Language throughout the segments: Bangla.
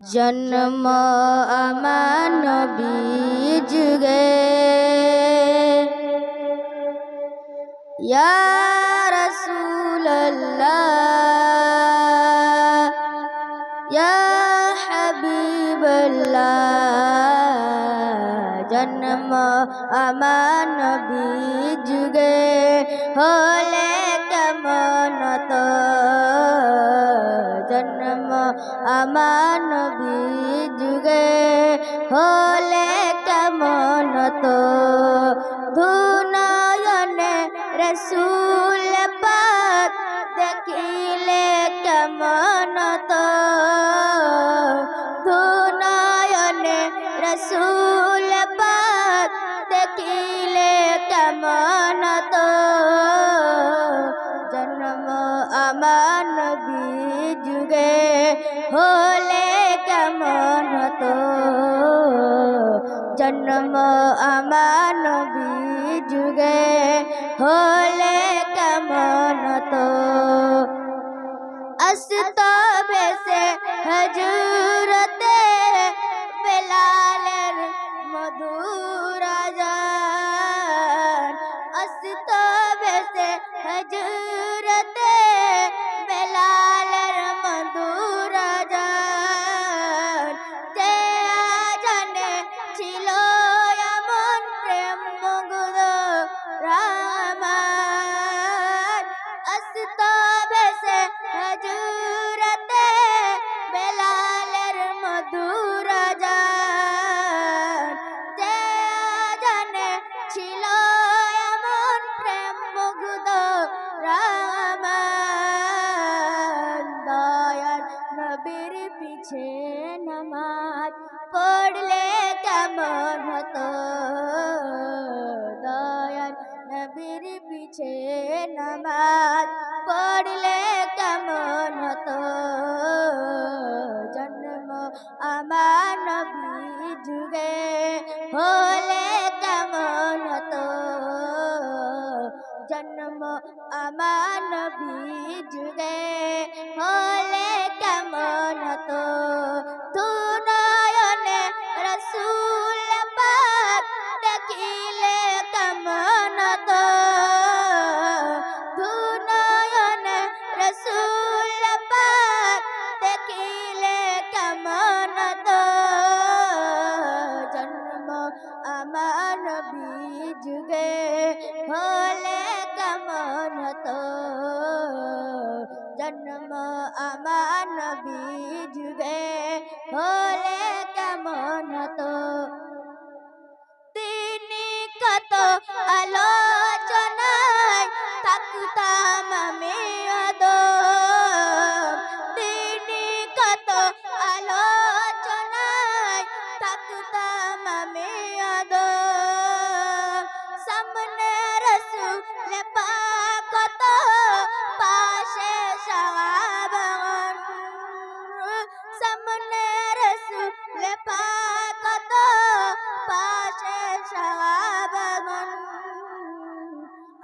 জন্ম আমার নবী যুগে। ইয়া রাসূলুল্লাহ ইয়া হাবিবাল্লাহ জন্ম আমার নবী যুগে। হলে আমার নবী যুগে হলে কেমন তো ধুনয়নে রসুল পাক দেখিলে কেমন জন্ম আমার নবী যুগে হলে কেমন তো আস্তবে সে হজুরতে বেলালের মধুর আস্তবে সে হজুরতে পিছে নামাজ। পড়লে কেমন হতো? জন্ম আমার নবী যুগে হলে কেমন হতো? জন্ম আমার নবী যুগে আমার যুগে হলে কেমন হতো জন্ম আমার যুগে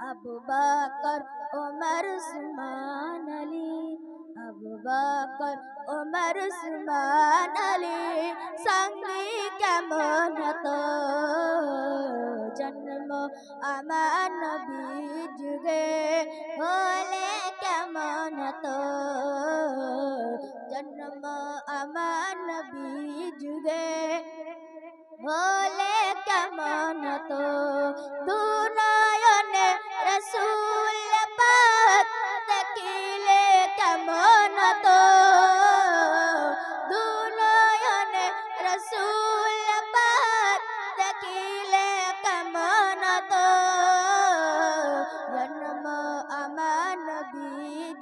আবু বকর ওমর উসমান আলী আবু বকর ওমর উসমান আলী, সঙ্গী কেমন হতো? জন্ম আমার নবী যুগে হলে কেমন হতো? জন্ম আমার নবী যুগে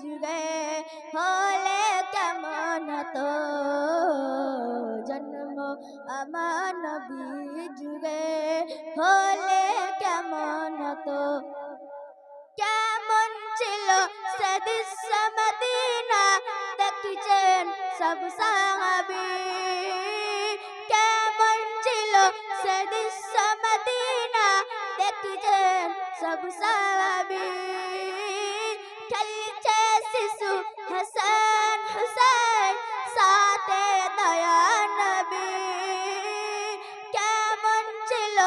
যুগে হলে কেমন তো জন্ম আমার নবী যুগে হলে কেমন হতো? কেমন ছিল সদস্য মদিনা? দেখছেন সব সাহাবি। কেমন ছিল সদস্য মদিনা? দেখছেন সব সাহাবি। তু হাসান হুসাইন সাথে দয়া নবী। কেমন ছিল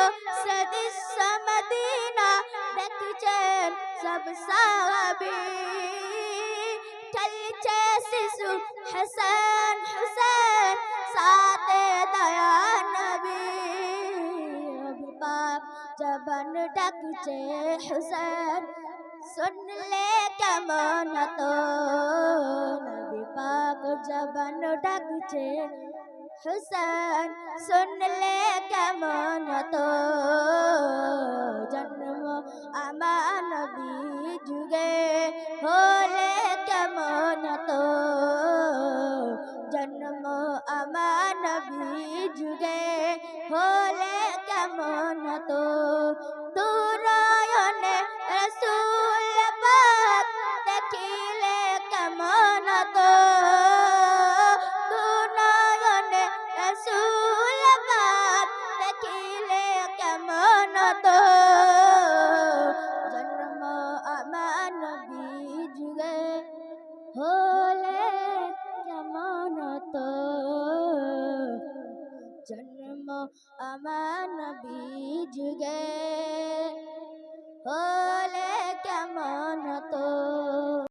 সদিস মদিনা? দেখছেন সব সাহাবী। চলছে শিশু হাসান হুসাইন সাথে দয়া নবী। বাপ জবন ডাকছে হুসাইন सुन ले कमन জবন ডাকছে, হুসেন, শুনলে কেমন তো জন্ম আমার নবী যুগে হলে কেমন তো জন্ম আমার নবী যুগে আমার যুগে হলে কেমন তো